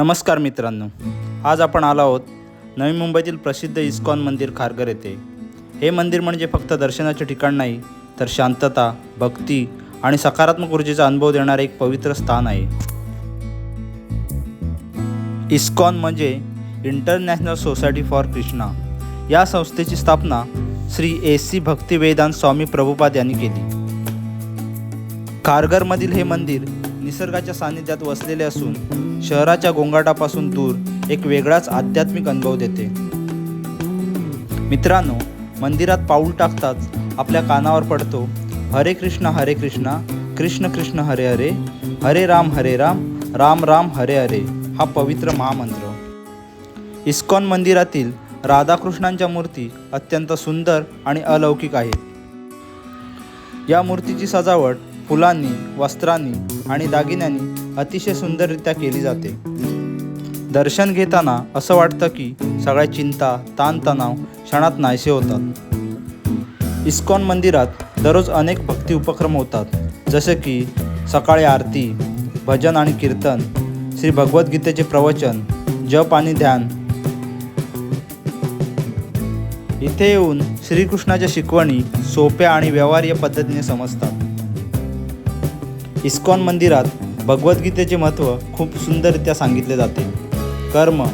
नमस्कार मित्रांनो आज आपण आलो आहोत नवी मुंबईतील प्रसिद्ध इस्कॉन मंदिर खारघर येथे. हे मंदिर म्हणजे फक्त दर्शनाचे ठिकाण नाही तर शांतता भक्ती आणि सकारात्मक ऊर्जेचा अनुभव देणारे एक पवित्र स्थान आहे. इस्कॉन म्हणजे इंटरनॅशनल सोसायटी फॉर कृष्णा. या संस्थेची स्थापना श्री ए सी भक्तिवेदांत स्वामी प्रभुपाद यांनी केली. खारघरमधील हे मंदिर निसर्गाच्या सानिध्यात वसलेले असून शहराच्या गोंगाटापासून दूर एक वेगळाच आध्यात्मिक अनुभव देते. मित्रांनो मंदिरात पाऊल टाकताच आपल्या कानावर पडतो हरे कृष्ण हरे कृष्णा कृष्ण कृष्ण हरे हरे हरे राम हरे राम राम राम हरे हरे हा पवित्र महामंत्र. इस्कॉन मंदिरातील राधाकृष्णांच्या मूर्ती अत्यंत सुंदर आणि अलौकिक आहेत. या मूर्तीची सजावट फुलांनी वस्त्रांनी आणि दागिन्यांनी अतिशय सुंदररित्या केली जाते. दर्शन घेताना असं वाटतं की सगळ्या चिंता ताणतणाव क्षणात नाहीसे होतात. इस्कॉन मंदिरात दररोज अनेक भक्ती उपक्रम होतात. जसे की सकाळी आरती भजन आणि कीर्तन श्री भगवद्गीतेचे प्रवचन जप आणि ध्यान. इथे येऊन श्रीकृष्णाच्या शिकवणी सोप्या आणि व्यवहार्य पद्धतीने समजतात. इस्कॉन मंदिरात भगवद्गीतेचे महत्त्व खूप सुंदररित्या सांगितले जाते. कर्म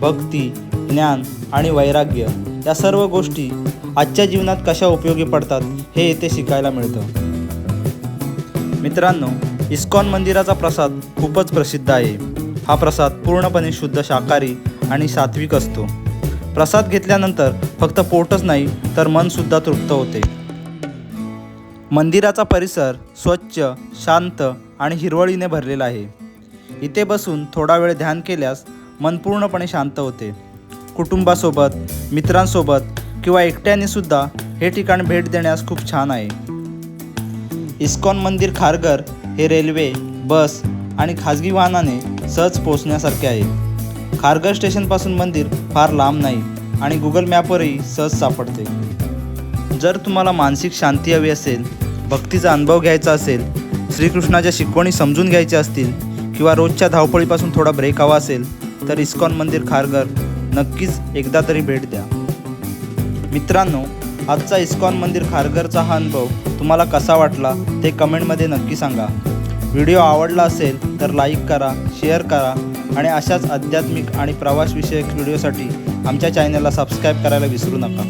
भक्ती ज्ञान आणि वैराग्य या सर्व गोष्टी आजच्या जीवनात कशा उपयोगी पडतात हे येथे शिकायला मिळतं. मित्रांनो इस्कॉन मंदिराचा प्रसाद खूपच प्रसिद्ध आहे. हा प्रसाद पूर्णपणे शुद्ध शाकाहारी आणि सात्विक असतो. प्रसाद घेतल्यानंतर फक्त पोटच नाही तर मनसुद्धा तृप्त होते. मंदिराचा परिसर स्वच्छ शांत आणि हिरवळीने भरलेला आहे. इथे बसून थोडा वेळ ध्यान केल्यास मन पूर्णपणे शांत होते. कुटुंबासोबत मित्रांसोबत किंवा एकट्याने सुद्धा हे ठिकाण भेट देण्यास खूप छान आहे. इस्कॉन मंदिर खारघर हे रेल्वे बस आणि खाजगी वाहनाने सहज पोहोचण्यासारखे आहे. खारघर स्टेशनपासून मंदिर फार लांब नाही आणि गुगल मॅपवरही सहज सापडते. जर तुम्हाला मानसिक शांती हवी असेल भक्तीचा अनुभव घ्यायचा असेल श्रीकृष्णाच्या शिकवणी समजून घ्यायच्या असतील किंवा रोजच्या धावपळीपासून थोडा ब्रेक हवा असेल तर इस्कॉन मंदिर खारघर नक्कीच एकदा तरी भेट द्या. मित्रांनो आजचा इस्कॉन मंदिर खारघरचा हा अनुभव तुम्हाला कसा वाटला ते कमेंटमध्ये नक्की सांगा. व्हिडिओ आवडला असेल तर लाईक करा शेअर करा आणि अशाच आध्यात्मिक आणि प्रवासविषयक व्हिडिओसाठी आमच्या चॅनलला सबस्क्राईब करायला विसरू नका.